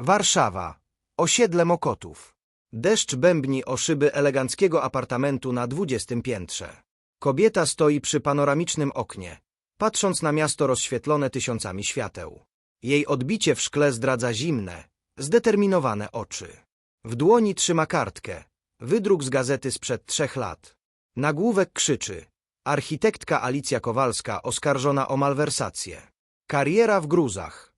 Warszawa. Osiedle Mokotów. Deszcz bębni o szyby eleganckiego apartamentu na dwudziestym piętrze. Kobieta stoi przy panoramicznym oknie, patrząc na miasto rozświetlone tysiącami świateł. Jej odbicie w szkle zdradza zimne, zdeterminowane oczy. W dłoni trzyma kartkę, wydruk z gazety sprzed trzech lat. Nagłówek krzyczy. Architektka Alicja Kowalska oskarżona o malwersację. Kariera w gruzach.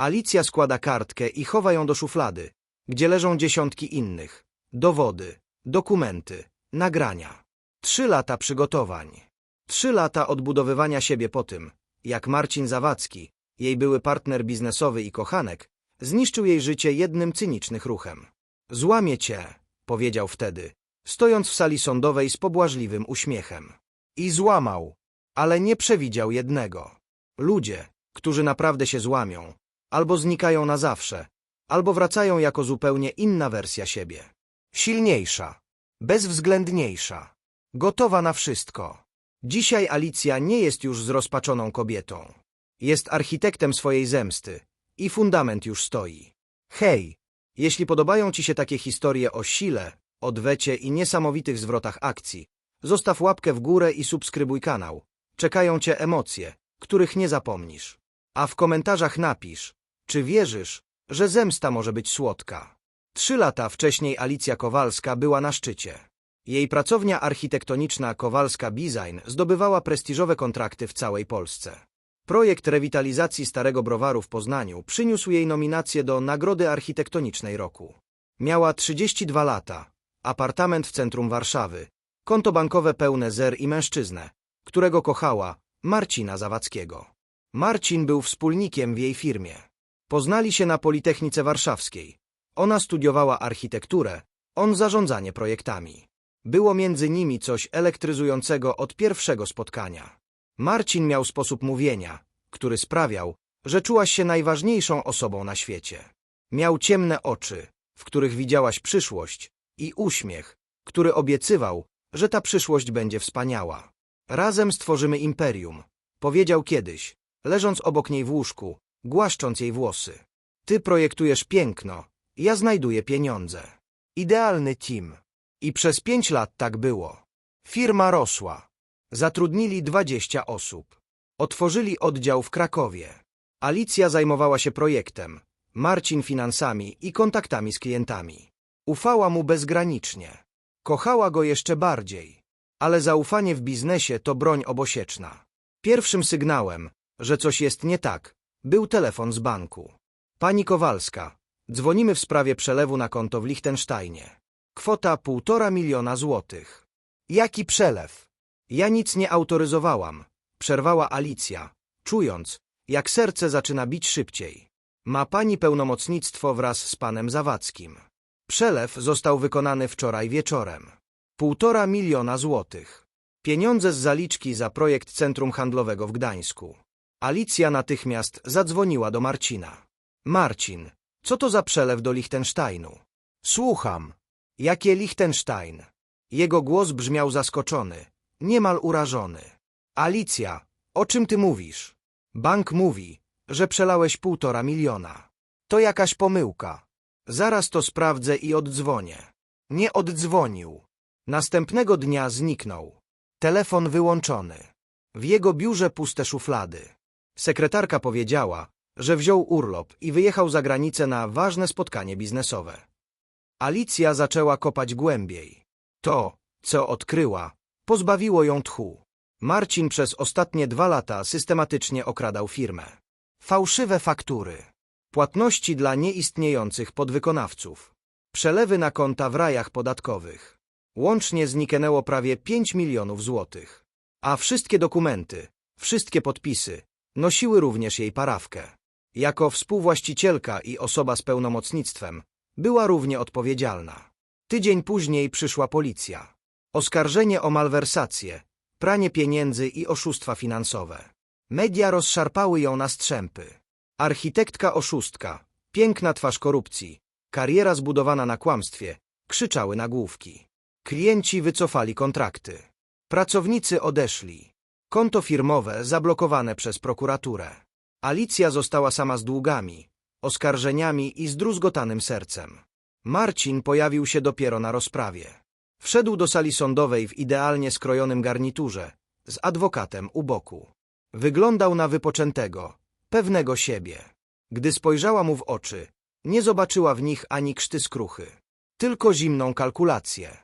Alicja składa kartkę i chowa ją do szuflady, gdzie leżą dziesiątki innych. Dowody, dokumenty, nagrania. Trzy lata przygotowań. Trzy lata odbudowywania siebie po tym, jak Marcin Zawadzki, jej były partner biznesowy i kochanek, zniszczył jej życie jednym cynicznych ruchem. Złamie cię, powiedział wtedy, stojąc w sali sądowej z pobłażliwym uśmiechem. I złamał, ale nie przewidział jednego. Ludzie, którzy naprawdę się złamią, albo znikają na zawsze, albo wracają jako zupełnie inna wersja siebie. Silniejsza, bezwzględniejsza, gotowa na wszystko. Dzisiaj Alicja nie jest już zrozpaczoną kobietą. Jest architektem swojej zemsty i fundament już stoi. Hej, jeśli podobają Ci się takie historie o sile, odwecie i niesamowitych zwrotach akcji, zostaw łapkę w górę i subskrybuj kanał. Czekają Cię emocje, których nie zapomnisz. A w komentarzach napisz, czy wierzysz, że zemsta może być słodka. Trzy lata wcześniej Alicja Kowalska była na szczycie. Jej pracownia architektoniczna Kowalska Design zdobywała prestiżowe kontrakty w całej Polsce. Projekt rewitalizacji Starego Browaru w Poznaniu przyniósł jej nominację do Nagrody Architektonicznej Roku. Miała 32 lata, apartament w centrum Warszawy, konto bankowe pełne zer i mężczyznę, którego kochała, Marcina Zawadzkiego. Marcin był wspólnikiem w jej firmie. Poznali się na Politechnice Warszawskiej. Ona studiowała architekturę, on zarządzanie projektami. Było między nimi coś elektryzującego od pierwszego spotkania. Marcin miał sposób mówienia, który sprawiał, że czułaś się najważniejszą osobą na świecie. Miał ciemne oczy, w których widziałaś przyszłość, i uśmiech, który obiecywał, że ta przyszłość będzie wspaniała. Razem stworzymy imperium, powiedział kiedyś, leżąc obok niej w łóżku, głaszcząc jej włosy. Ty projektujesz piękno, ja znajduję pieniądze. Idealny team. I przez pięć lat tak było. Firma rosła. Zatrudnili 20 osób. Otworzyli oddział w Krakowie. Alicja zajmowała się projektem, Marcin finansami i kontaktami z klientami. Ufała mu bezgranicznie. Kochała go jeszcze bardziej. Ale zaufanie w biznesie to broń obosieczna. Pierwszym sygnałem, że coś jest nie tak, był telefon z banku. Pani Kowalska, dzwonimy w sprawie przelewu na konto w Liechtensteinie. Kwota półtora miliona złotych. Jaki przelew? Ja nic nie autoryzowałam, przerwała Alicja, czując, jak serce zaczyna bić szybciej. Ma pani pełnomocnictwo wraz z panem Zawadzkim. Przelew został wykonany wczoraj wieczorem. Półtora miliona złotych. Pieniądze z zaliczki za projekt Centrum Handlowego w Gdańsku. Alicja natychmiast zadzwoniła do Marcina. Marcin, co to za przelew do Liechtensteinu? Słucham. Jakie Liechtenstein? Jego głos brzmiał zaskoczony, niemal urażony. Alicja, o czym ty mówisz? Bank mówi, że przelałeś półtora miliona. To jakaś pomyłka. Zaraz to sprawdzę i oddzwonię. Nie oddzwonił. Następnego dnia zniknął. Telefon wyłączony. W jego biurze puste szuflady. Sekretarka powiedziała, że wziął urlop i wyjechał za granicę na ważne spotkanie biznesowe. Alicja zaczęła kopać głębiej. To, co odkryła, pozbawiło ją tchu. Marcin przez ostatnie dwa lata systematycznie okradał firmę. Fałszywe faktury. Płatności dla nieistniejących podwykonawców. Przelewy na konta w rajach podatkowych. Łącznie zniknęło prawie 5 milionów złotych. A wszystkie dokumenty, wszystkie podpisy, nosiły również jej parawkę. Jako współwłaścicielka i osoba z pełnomocnictwem, była równie odpowiedzialna. Tydzień później przyszła policja. Oskarżenie o malwersację, pranie pieniędzy i oszustwa finansowe. Media rozszarpały ją na strzępy. Architektka oszustka, piękna twarz korupcji, kariera zbudowana na kłamstwie, krzyczały nagłówki. Klienci wycofali kontrakty. Pracownicy odeszli. Konto firmowe zablokowane przez prokuraturę. Alicja została sama z długami, oskarżeniami i zdruzgotanym sercem. Marcin pojawił się dopiero na rozprawie. Wszedł do sali sądowej w idealnie skrojonym garniturze, z adwokatem u boku. Wyglądał na wypoczętego, pewnego siebie. Gdy spojrzała mu w oczy, nie zobaczyła w nich ani krzty skruchy, tylko zimną kalkulację.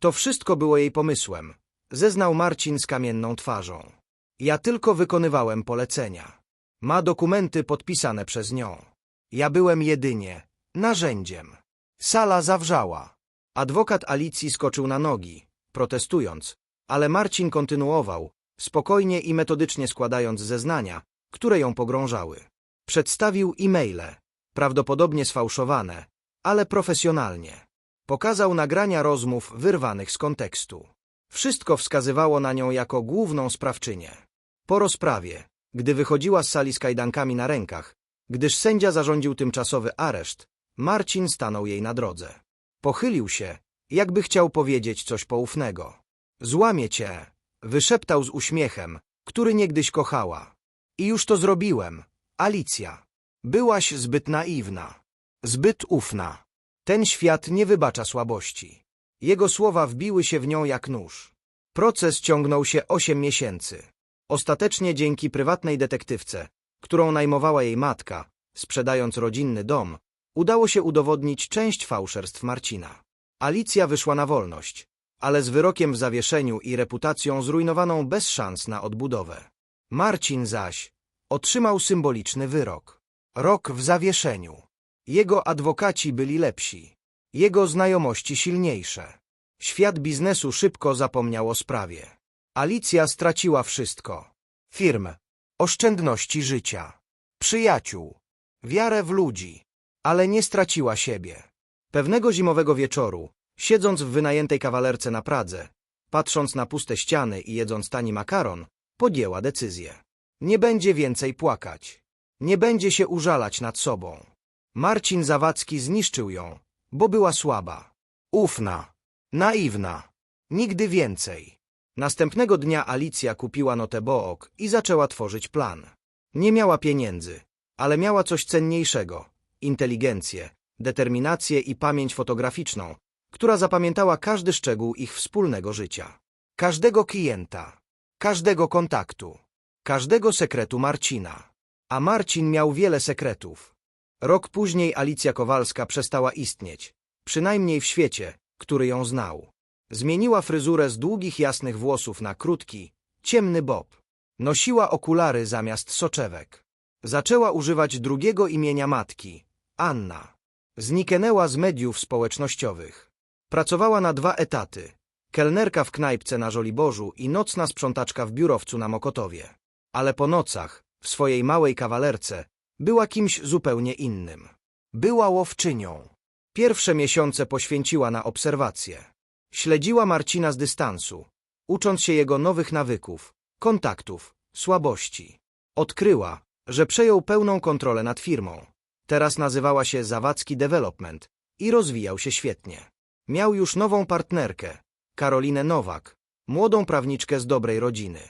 To wszystko było jej pomysłem, zeznał Marcin z kamienną twarzą. Ja tylko wykonywałem polecenia. Ma dokumenty podpisane przez nią. Ja byłem jedynie narzędziem. Sala zawrzała. Adwokat Alicji skoczył na nogi, protestując, ale Marcin kontynuował, spokojnie i metodycznie składając zeznania, które ją pogrążały. Przedstawił e-maile, prawdopodobnie sfałszowane, ale profesjonalnie. Pokazał nagrania rozmów wyrwanych z kontekstu. Wszystko wskazywało na nią jako główną sprawczynię. Po rozprawie, gdy wychodziła z sali z kajdankami na rękach, gdyż sędzia zarządził tymczasowy areszt, Marcin stanął jej na drodze. Pochylił się, jakby chciał powiedzieć coś poufnego. Złamię cię, wyszeptał z uśmiechem, który niegdyś kochała. I już to zrobiłem, Alicja. Byłaś zbyt naiwna, zbyt ufna. Ten świat nie wybacza słabości. Jego słowa wbiły się w nią jak nóż. Proces ciągnął się osiem miesięcy. Ostatecznie dzięki prywatnej detektywce, którą najmowała jej matka, sprzedając rodzinny dom, udało się udowodnić część fałszerstw Marcina. Alicja wyszła na wolność, ale z wyrokiem w zawieszeniu i reputacją zrujnowaną bez szans na odbudowę. Marcin zaś otrzymał symboliczny wyrok. Rok w zawieszeniu. Jego adwokaci byli lepsi, jego znajomości silniejsze. Świat biznesu szybko zapomniał o sprawie. Alicja straciła wszystko. Firmę, oszczędności życia, przyjaciół, wiarę w ludzi, ale nie straciła siebie. Pewnego zimowego wieczoru, siedząc w wynajętej kawalerce na Pradze, patrząc na puste ściany i jedząc tani makaron, podjęła decyzję. Nie będzie więcej płakać. Nie będzie się użalać nad sobą. Marcin Zawadzki zniszczył ją, bo była słaba, ufna, naiwna. Nigdy więcej. Następnego dnia Alicja kupiła notę Book i zaczęła tworzyć plan. Nie miała pieniędzy, ale miała coś cenniejszego inteligencję, determinację i pamięć fotograficzną, która zapamiętała każdy szczegół ich wspólnego życia. Każdego klienta, każdego kontaktu, każdego sekretu Marcina. A Marcin miał wiele sekretów. Rok później Alicja Kowalska przestała istnieć, przynajmniej w świecie, który ją znał. Zmieniła fryzurę z długich jasnych włosów na krótki, ciemny bob. Nosiła okulary zamiast soczewek. Zaczęła używać drugiego imienia matki, Anna. Zniknęła z mediów społecznościowych. Pracowała na dwa etaty. Kelnerka w knajpce na Żoliborzu i nocna sprzątaczka w biurowcu na Mokotowie. Ale po nocach, w swojej małej kawalerce, była kimś zupełnie innym. Była łowczynią. Pierwsze miesiące poświęciła na obserwacje. Śledziła Marcina z dystansu, ucząc się jego nowych nawyków, kontaktów, słabości. Odkryła, że przejął pełną kontrolę nad firmą. Teraz nazywała się Zawadzki Development i rozwijał się świetnie. Miał już nową partnerkę, Karolinę Nowak, młodą prawniczkę z dobrej rodziny.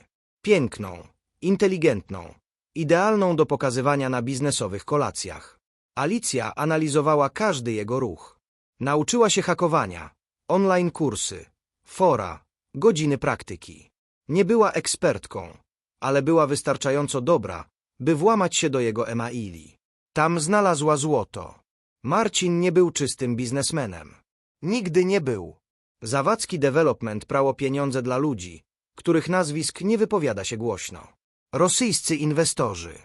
Piękną, inteligentną, idealną do pokazywania na biznesowych kolacjach. Alicja analizowała każdy jego ruch. Nauczyła się hakowania, online kursy, fora, godziny praktyki. Nie była ekspertką, ale była wystarczająco dobra, by włamać się do jego emaili. Tam znalazła złoto. Marcin nie był czystym biznesmenem. Nigdy nie był. Zawadzki Development prało pieniądze dla ludzi, których nazwisk nie wypowiada się głośno. Rosyjscy inwestorzy.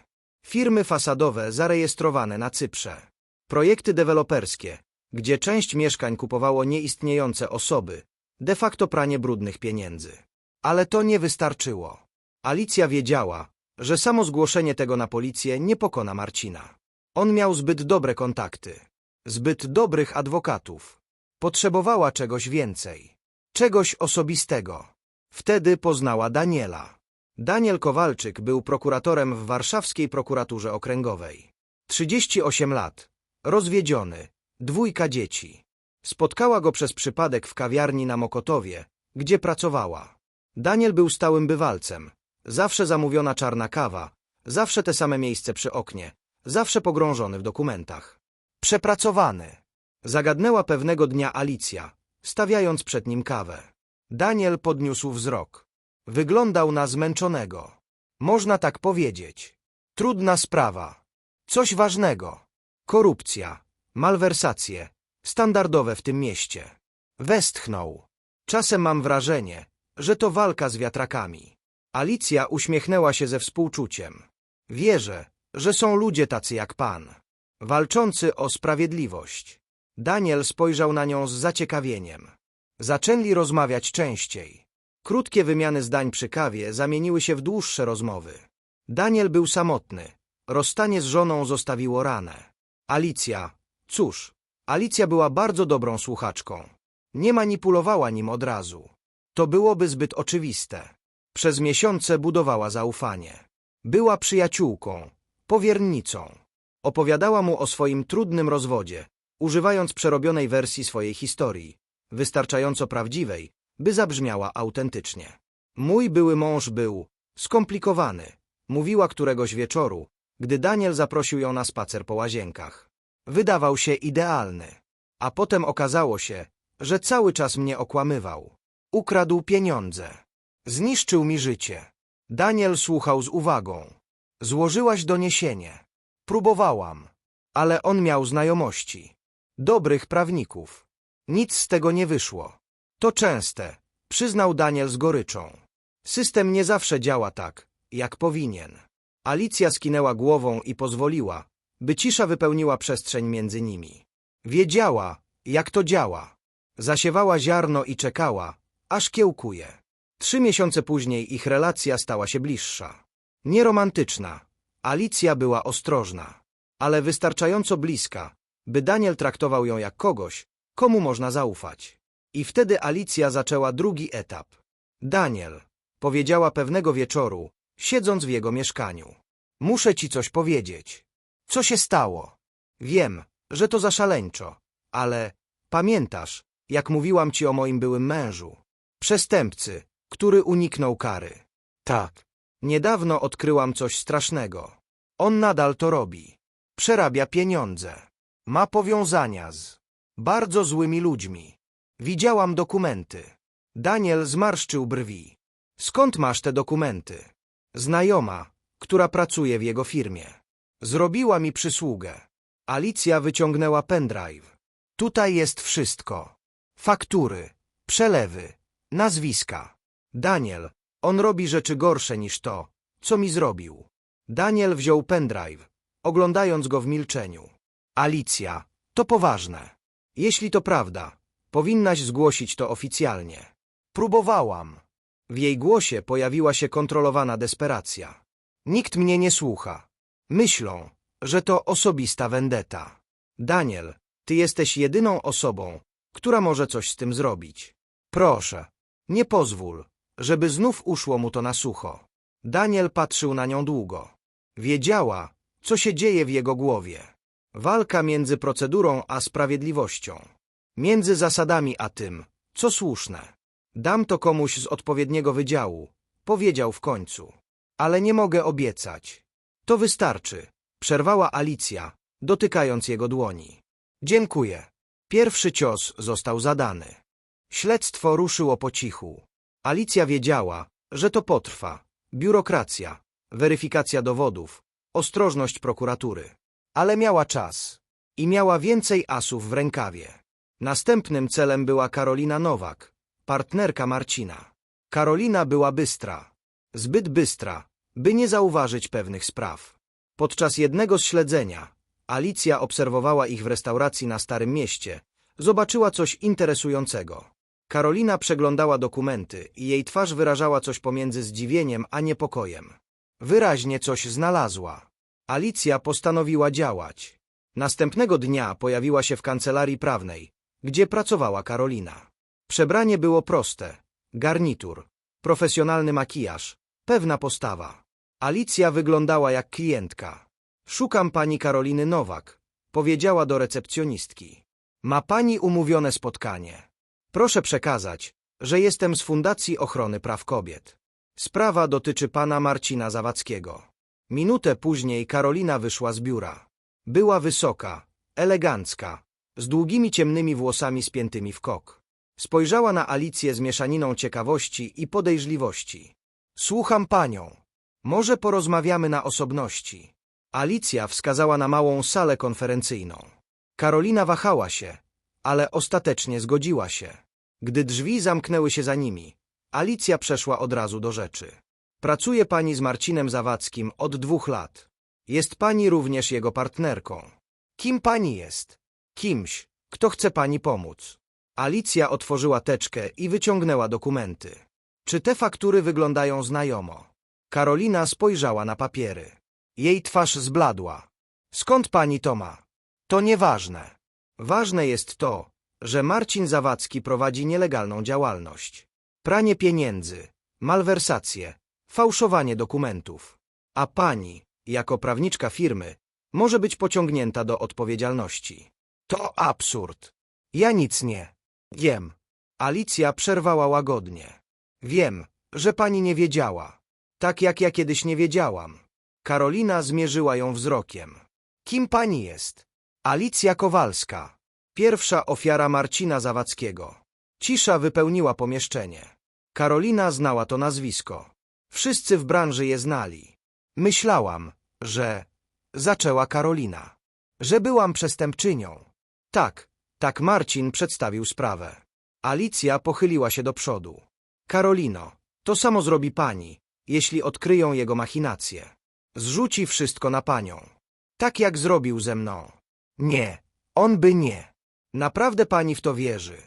Firmy fasadowe zarejestrowane na Cyprze. Projekty deweloperskie, gdzie część mieszkań kupowało nieistniejące osoby, de facto pranie brudnych pieniędzy. Ale to nie wystarczyło. Alicja wiedziała, że samo zgłoszenie tego na policję nie pokona Marcina. On miał zbyt dobre kontakty, zbyt dobrych adwokatów. Potrzebowała czegoś więcej, czegoś osobistego. Wtedy poznała Daniela. Daniel Kowalczyk był prokuratorem w warszawskiej prokuraturze okręgowej. 38 lat, rozwiedziony, dwójka dzieci. Spotkała go przez przypadek w kawiarni na Mokotowie, gdzie pracowała. Daniel był stałym bywalcem. Zawsze zamówiona czarna kawa, zawsze te same miejsce przy oknie, zawsze pogrążony w dokumentach. Przepracowany. Zagadnęła pewnego dnia Alicja, stawiając przed nim kawę. Daniel podniósł wzrok. Wyglądał na zmęczonego. Można tak powiedzieć. Trudna sprawa. Coś ważnego. Korupcja. Malwersacje. Standardowe w tym mieście. Westchnął. Czasem mam wrażenie, że to walka z wiatrakami. Alicja uśmiechnęła się ze współczuciem. Wierzę, że są ludzie tacy jak pan. Walczący o sprawiedliwość. Daniel spojrzał na nią z zaciekawieniem. Zaczęli rozmawiać częściej. Krótkie wymiany zdań przy kawie zamieniły się w dłuższe rozmowy. Daniel był samotny. Rozstanie z żoną zostawiło ranę. Alicja, cóż, Alicja była bardzo dobrą słuchaczką. Nie manipulowała nim od razu. To byłoby zbyt oczywiste. Przez miesiące budowała zaufanie. Była przyjaciółką, powiernicą. Opowiadała mu o swoim trudnym rozwodzie, używając przerobionej wersji swojej historii, wystarczająco prawdziwej, by zabrzmiała autentycznie. Mój były mąż był skomplikowany, mówiła któregoś wieczoru, gdy Daniel zaprosił ją na spacer po łazienkach. Wydawał się idealny, a potem okazało się, że cały czas mnie okłamywał. Ukradł pieniądze. Zniszczył mi życie. Daniel słuchał z uwagą. Złożyłaś doniesienie. Próbowałam, ale on miał znajomości. Dobrych prawników. Nic z tego nie wyszło. To częste, przyznał Daniel z goryczą. System nie zawsze działa tak, jak powinien. Alicja skinęła głową i pozwoliła, by cisza wypełniła przestrzeń między nimi. Wiedziała, jak to działa. Zasiewała ziarno i czekała, aż kiełkuje. Trzy miesiące później ich relacja stała się bliższa. Nieromantyczna. Alicja była ostrożna, ale wystarczająco bliska, by Daniel traktował ją jak kogoś, komu można zaufać. I wtedy Alicja zaczęła drugi etap. Daniel, powiedziała pewnego wieczoru, siedząc w jego mieszkaniu. Muszę ci coś powiedzieć. Co się stało? Wiem, że to zaszaleńczo, ale pamiętasz, jak mówiłam ci o moim byłym mężu? Przestępcy, który uniknął kary. Tak. Niedawno odkryłam coś strasznego. On nadal to robi. Przerabia pieniądze. Ma powiązania z bardzo złymi ludźmi. Widziałam dokumenty. Daniel zmarszczył brwi. Skąd masz te dokumenty? Znajoma, która pracuje w jego firmie. Zrobiła mi przysługę. Alicja wyciągnęła pendrive. Tutaj jest wszystko. Faktury, przelewy, nazwiska. Daniel, on robi rzeczy gorsze niż to, co mi zrobił. Daniel wziął pendrive, oglądając go w milczeniu. Alicja, to poważne. Jeśli to prawda, powinnaś zgłosić to oficjalnie. Próbowałam. W jej głosie pojawiła się kontrolowana desperacja. Nikt mnie nie słucha. Myślą, że to osobista vendetta. Daniel, ty jesteś jedyną osobą, która może coś z tym zrobić. Proszę, nie pozwól, żeby znów uszło mu to na sucho. Daniel patrzył na nią długo. Wiedziała, co się dzieje w jego głowie. Walka między procedurą a sprawiedliwością. Między zasadami a tym, co słuszne. Dam to komuś z odpowiedniego wydziału, powiedział w końcu. Ale nie mogę obiecać. To wystarczy, przerwała Alicja, dotykając jego dłoni. Dziękuję. Pierwszy cios został zadany. Śledztwo ruszyło po cichu. Alicja wiedziała, że to potrwa. Biurokracja, weryfikacja dowodów, ostrożność prokuratury. Ale miała czas. I miała więcej asów w rękawie. Następnym celem była Karolina Nowak, partnerka Marcina. Karolina była bystra. Zbyt bystra, by nie zauważyć pewnych spraw. Podczas jednego z śledzenia Alicja obserwowała ich w restauracji na Starym Mieście. Zobaczyła coś interesującego. Karolina przeglądała dokumenty i jej twarz wyrażała coś pomiędzy zdziwieniem a niepokojem. Wyraźnie coś znalazła. Alicja postanowiła działać. Następnego dnia pojawiła się w kancelarii prawnej, gdzie pracowała Karolina. Przebranie było proste. Garnitur, profesjonalny makijaż, pewna postawa. Alicja wyglądała jak klientka. Szukam pani Karoliny Nowak, powiedziała do recepcjonistki. Ma pani umówione spotkanie. Proszę przekazać, że jestem z Fundacji Ochrony Praw Kobiet. Sprawa dotyczy pana Marcina Zawadzkiego. Minutę później Karolina wyszła z biura. Była wysoka, elegancka, z długimi ciemnymi włosami spiętymi w kok. Spojrzała na Alicję z mieszaniną ciekawości i podejrzliwości. Słucham panią. Może porozmawiamy na osobności. Alicja wskazała na małą salę konferencyjną. Karolina wahała się, ale ostatecznie zgodziła się. Gdy drzwi zamknęły się za nimi, Alicja przeszła od razu do rzeczy. Pracuje pani z Marcinem Zawadzkim od dwóch lat. Jest pani również jego partnerką. Kim pani jest? Kimś, kto chce pani pomóc. Alicja otworzyła teczkę i wyciągnęła dokumenty. Czy te faktury wyglądają znajomo? Karolina spojrzała na papiery. Jej twarz zbladła. Skąd pani to ma? To nieważne. Ważne jest to, że Marcin Zawadzki prowadzi nielegalną działalność. Pranie pieniędzy, malwersacje, fałszowanie dokumentów. A pani, jako prawniczka firmy, może być pociągnięta do odpowiedzialności. To absurd. Ja nic nie. Wiem. Alicja przerwała łagodnie. Wiem, że pani nie wiedziała. Tak jak ja kiedyś nie wiedziałam. Karolina zmierzyła ją wzrokiem. Kim pani jest? Alicja Kowalska. Pierwsza ofiara Marcina Zawadzkiego. Cisza wypełniła pomieszczenie. Karolina znała to nazwisko. Wszyscy w branży je znali. Myślałam, że... Zaczęła Karolina. Że byłam przestępczynią. Tak, tak Marcin przedstawił sprawę. Alicja pochyliła się do przodu. Karolino, to samo zrobi pani, jeśli odkryją jego machinacje. Zrzuci wszystko na panią. Tak jak zrobił ze mną. Nie, on by nie. Naprawdę pani w to wierzy.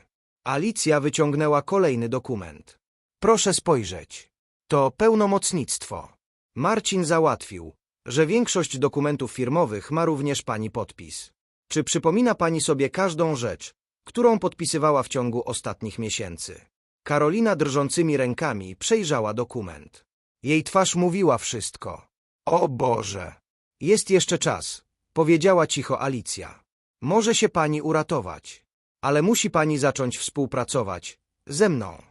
Alicja wyciągnęła kolejny dokument. Proszę spojrzeć. To pełnomocnictwo. Marcin załatwił, że większość dokumentów firmowych ma również pani podpis. Czy przypomina pani sobie każdą rzecz, którą podpisywała w ciągu ostatnich miesięcy? Karolina drżącymi rękami przejrzała dokument. Jej twarz mówiła wszystko. O Boże! Jest jeszcze czas, powiedziała cicho Alicja. Może się pani uratować, ale musi pani zacząć współpracować ze mną.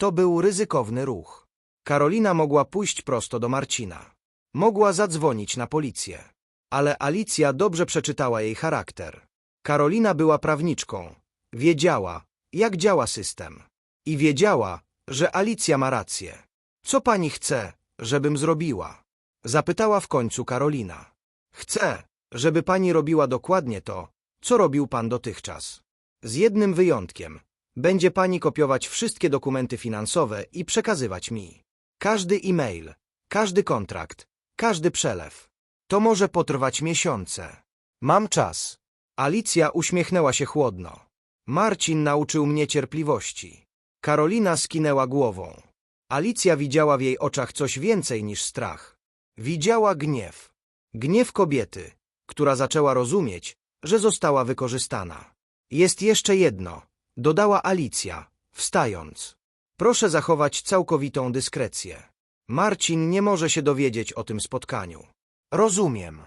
To był ryzykowny ruch. Karolina mogła pójść prosto do Marcina. Mogła zadzwonić na policję. Ale Alicja dobrze przeczytała jej charakter. Karolina była prawniczką. Wiedziała, jak działa system. I wiedziała, że Alicja ma rację. Co pani chce, żebym zrobiła? Zapytała w końcu Karolina. Chcę, żeby pani robiła dokładnie to, co robił pan dotychczas. Z jednym wyjątkiem. Będzie pani kopiować wszystkie dokumenty finansowe i przekazywać mi. Każdy e-mail, każdy kontrakt, każdy przelew. To może potrwać miesiące. Mam czas. Alicja uśmiechnęła się chłodno. Marcin nauczył mnie cierpliwości. Karolina skinęła głową. Alicja widziała w jej oczach coś więcej niż strach. Widziała gniew. Gniew kobiety, która zaczęła rozumieć, że została wykorzystana. Jest jeszcze jedno, dodała Alicja, wstając. Proszę zachować całkowitą dyskrecję. Marcin nie może się dowiedzieć o tym spotkaniu. Rozumiem.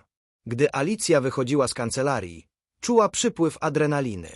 Gdy Alicja wychodziła z kancelarii, czuła przypływ adrenaliny.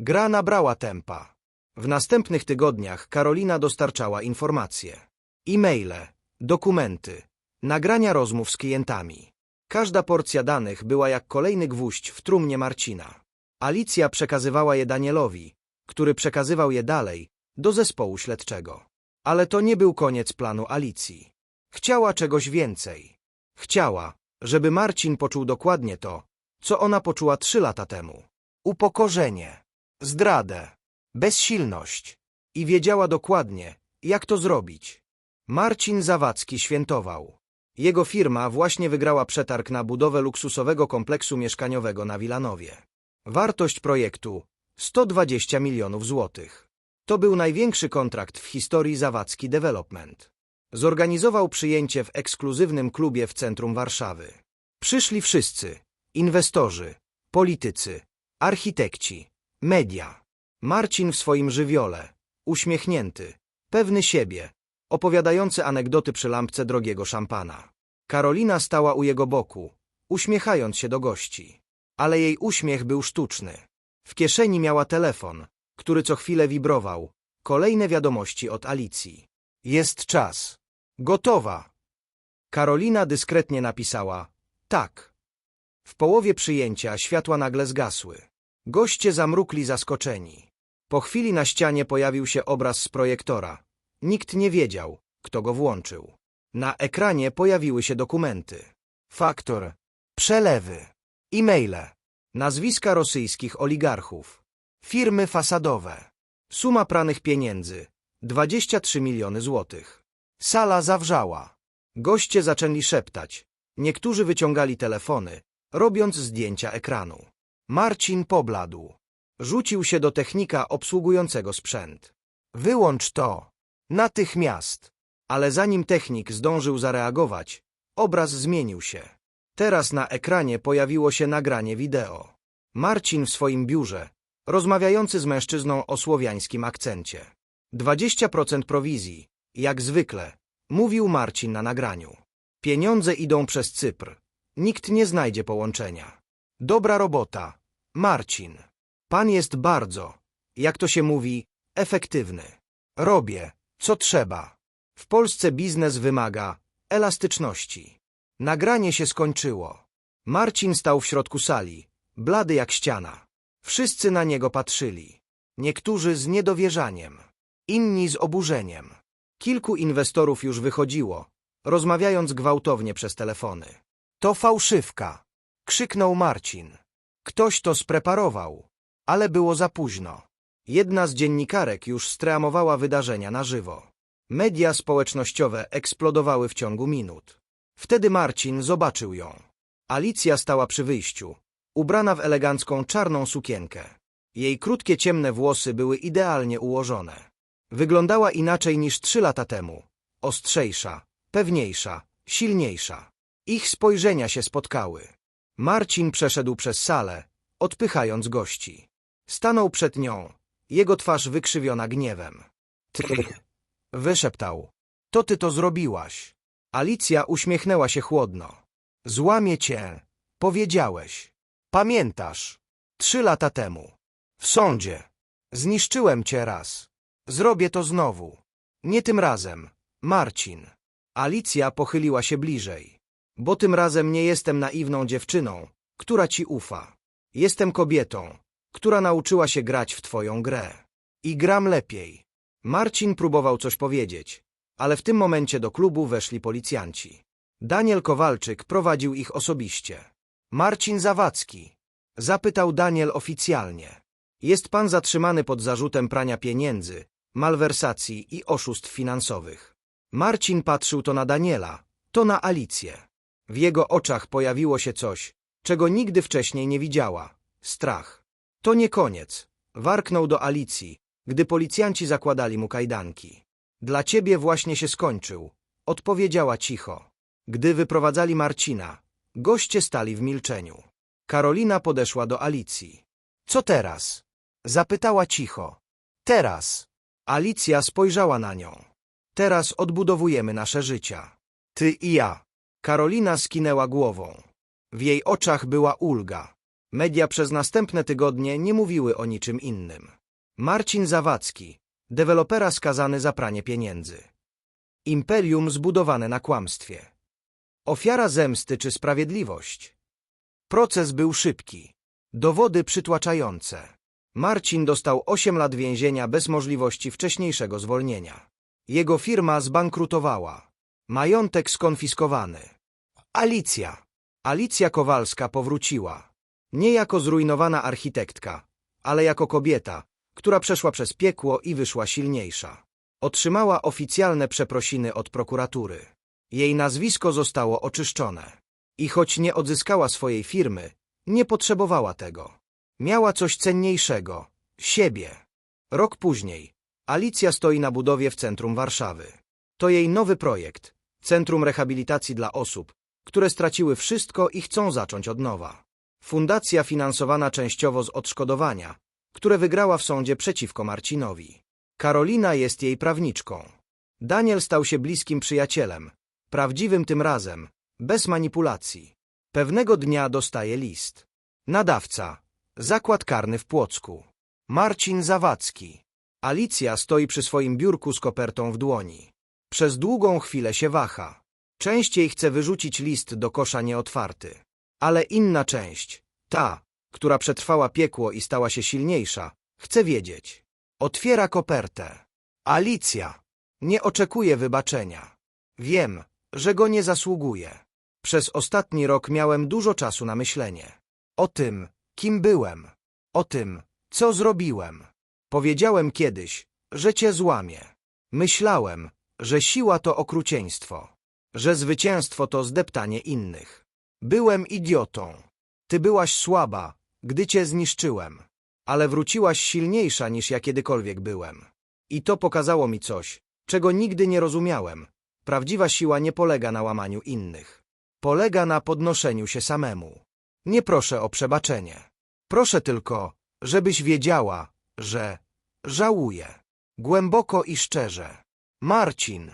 Gra nabrała tempa. W następnych tygodniach Karolina dostarczała informacje. E-maile, dokumenty, nagrania rozmów z klientami. Każda porcja danych była jak kolejny gwóźdź w trumnie Marcina. Alicja przekazywała je Danielowi, który przekazywał je dalej do zespołu śledczego. Ale to nie był koniec planu Alicji. Chciała czegoś więcej. Chciała, żeby Marcin poczuł dokładnie to, co ona poczuła trzy lata temu. Upokorzenie, zdradę, bezsilność. I wiedziała dokładnie, jak to zrobić. Marcin Zawadzki świętował. Jego firma właśnie wygrała przetarg na budowę luksusowego kompleksu mieszkaniowego na Wilanowie. Wartość projektu 120 milionów złotych. To był największy kontrakt w historii Zawadzki Development. Zorganizował przyjęcie w ekskluzywnym klubie w centrum Warszawy. Przyszli wszyscy: inwestorzy, politycy, architekci, media. Marcin w swoim żywiole, uśmiechnięty, pewny siebie, opowiadający anegdoty przy lampce drogiego szampana. Karolina stała u jego boku, uśmiechając się do gości. Ale jej uśmiech był sztuczny. W kieszeni miała telefon, który co chwilę wibrował. Kolejne wiadomości od Alicji. Jest czas. Gotowa. Karolina dyskretnie napisała tak. W połowie przyjęcia światła nagle zgasły. Goście zamrukli zaskoczeni. Po chwili na ścianie pojawił się obraz z projektora. Nikt nie wiedział, kto go włączył. Na ekranie pojawiły się dokumenty. Faktor, przelewy, e-maile, nazwiska rosyjskich oligarchów, firmy fasadowe, suma pranych pieniędzy 23 miliony złotych. Sala zawrzała. Goście zaczęli szeptać. Niektórzy wyciągali telefony, robiąc zdjęcia ekranu. Marcin pobladł. Rzucił się do technika obsługującego sprzęt. Wyłącz to. Natychmiast. Ale zanim technik zdążył zareagować, obraz zmienił się. Teraz na ekranie pojawiło się nagranie wideo. Marcin w swoim biurze, rozmawiający z mężczyzną o słowiańskim akcencie. 20% prowizji, jak zwykle, mówił Marcin na nagraniu. Pieniądze idą przez Cypr. Nikt nie znajdzie połączenia. Dobra robota, Marcin. Pan jest bardzo, jak to się mówi, efektywny. Robię, co trzeba. W Polsce biznes wymaga elastyczności. Nagranie się skończyło. Marcin stał w środku sali, blady jak ściana. Wszyscy na niego patrzyli. Niektórzy z niedowierzaniem, inni z oburzeniem. Kilku inwestorów już wychodziło, rozmawiając gwałtownie przez telefony. To fałszywka! krzyknął Marcin. Ktoś to spreparował, ale było za późno. Jedna z dziennikarek już streamowała wydarzenia na żywo. Media społecznościowe eksplodowały w ciągu minut. Wtedy Marcin zobaczył ją. Alicja stała przy wyjściu, ubrana w elegancką czarną sukienkę. Jej krótkie ciemne włosy były idealnie ułożone. Wyglądała inaczej niż trzy lata temu. Ostrzejsza, pewniejsza, silniejsza. Ich spojrzenia się spotkały. Marcin przeszedł przez salę, odpychając gości. Stanął przed nią, jego twarz wykrzywiona gniewem. Ty, wyszeptał. To ty to zrobiłaś. Alicja uśmiechnęła się chłodno. Złamię cię, powiedziałeś. Pamiętasz? Trzy lata temu. W sądzie. Zniszczyłem cię raz. Zrobię to znowu. Nie tym razem, Marcin. Alicja pochyliła się bliżej. Bo tym razem nie jestem naiwną dziewczyną, która ci ufa. Jestem kobietą, która nauczyła się grać w twoją grę. I gram lepiej. Marcin próbował coś powiedzieć, ale w tym momencie do klubu weszli policjanci. Daniel Kowalczyk prowadził ich osobiście. Marcin Zawadzki. Zapytał Daniel oficjalnie. Jest pan zatrzymany pod zarzutem prania pieniędzy, malwersacji i oszustw finansowych. Marcin patrzył to na Daniela, to na Alicję. W jego oczach pojawiło się coś, czego nigdy wcześniej nie widziała. Strach. To nie koniec. Warknął do Alicji, gdy policjanci zakładali mu kajdanki. Dla ciebie właśnie się skończył. Odpowiedziała cicho. Gdy wyprowadzali Marcina, goście stali w milczeniu. Karolina podeszła do Alicji. Co teraz? Zapytała cicho. Teraz. Alicja spojrzała na nią. Teraz odbudowujemy nasze życia. Ty i ja. Karolina skinęła głową. W jej oczach była ulga. Media przez następne tygodnie nie mówiły o niczym innym. Marcin Zawadzki, dewelopera skazany za pranie pieniędzy. Imperium zbudowane na kłamstwie. Ofiara zemsty czy sprawiedliwość? Proces był szybki. Dowody przytłaczające. Marcin dostał 8 lat więzienia bez możliwości wcześniejszego zwolnienia. Jego firma zbankrutowała. Majątek skonfiskowany. Alicja. Alicja Kowalska powróciła. Nie jako zrujnowana architektka, ale jako kobieta, która przeszła przez piekło i wyszła silniejsza. Otrzymała oficjalne przeprosiny od prokuratury. Jej nazwisko zostało oczyszczone. I choć nie odzyskała swojej firmy, nie potrzebowała tego. Miała coś cenniejszego siebie. Rok później Alicja stoi na budowie w centrum Warszawy. To jej nowy projekt Centrum Rehabilitacji dla osób, które straciły wszystko i chcą zacząć od nowa. Fundacja finansowana częściowo z odszkodowania, które wygrała w sądzie przeciwko Marcinowi. Karolina jest jej prawniczką. Daniel stał się bliskim przyjacielem, prawdziwym tym razem, bez manipulacji. Pewnego dnia dostaje list. Nadawca. Zakład karny w Płocku. Marcin Zawadzki. Alicja stoi przy swoim biurku z kopertą w dłoni. Przez długą chwilę się waha. Częściej chce wyrzucić list do kosza nieotwarty. Ale inna część, ta, która przetrwała piekło i stała się silniejsza, chce wiedzieć. Otwiera kopertę. Alicja. Nie oczekuje wybaczenia. Wiem, że go nie zasługuje. Przez ostatni rok miałem dużo czasu na myślenie. O tym, kim byłem. O tym, co zrobiłem. Powiedziałem kiedyś, że cię złamię. Myślałem, że siła to okrucieństwo, że zwycięstwo to zdeptanie innych. Byłem idiotą. Ty byłaś słaba, gdy cię zniszczyłem, ale wróciłaś silniejsza niż ja kiedykolwiek byłem. I to pokazało mi coś, czego nigdy nie rozumiałem. Prawdziwa siła nie polega na łamaniu innych. Polega na podnoszeniu się samemu. Nie proszę o przebaczenie. Proszę tylko, żebyś wiedziała, że żałuję. Głęboko i szczerze. Marcin.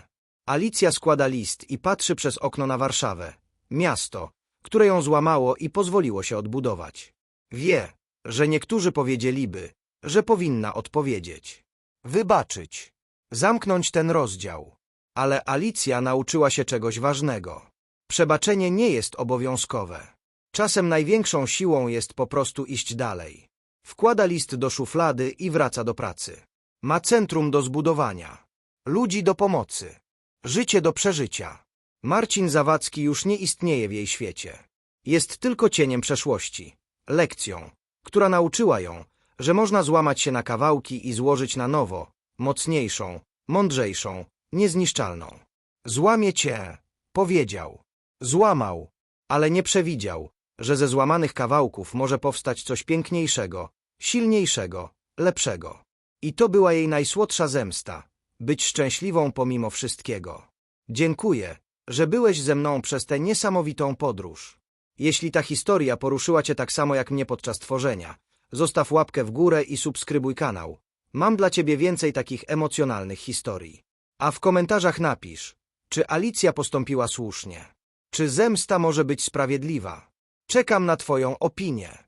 Alicja składa list i patrzy przez okno na Warszawę, miasto, które ją złamało i pozwoliło się odbudować. Wie, że niektórzy powiedzieliby, że powinna odpowiedzieć. Wybaczyć. Zamknąć ten rozdział. Ale Alicja nauczyła się czegoś ważnego. Przebaczenie nie jest obowiązkowe. Czasem największą siłą jest po prostu iść dalej. Wkłada list do szuflady i wraca do pracy. Ma centrum do zbudowania. Ludzi do pomocy. Życie do przeżycia. Marcin Zawadzki już nie istnieje w jej świecie. Jest tylko cieniem przeszłości. Lekcją, która nauczyła ją, że można złamać się na kawałki i złożyć na nowo, mocniejszą, mądrzejszą, niezniszczalną. Złamie cię, powiedział. Złamał, ale nie przewidział, że ze złamanych kawałków może powstać coś piękniejszego, silniejszego, lepszego. I to była jej najsłodsza zemsta, być szczęśliwą pomimo wszystkiego. Dziękuję, że byłeś ze mną przez tę niesamowitą podróż. Jeśli ta historia poruszyła cię tak samo jak mnie podczas tworzenia, zostaw łapkę w górę i subskrybuj kanał. Mam dla ciebie więcej takich emocjonalnych historii. A w komentarzach napisz, czy Alicja postąpiła słusznie. Czy zemsta może być sprawiedliwa? Czekam na twoją opinię.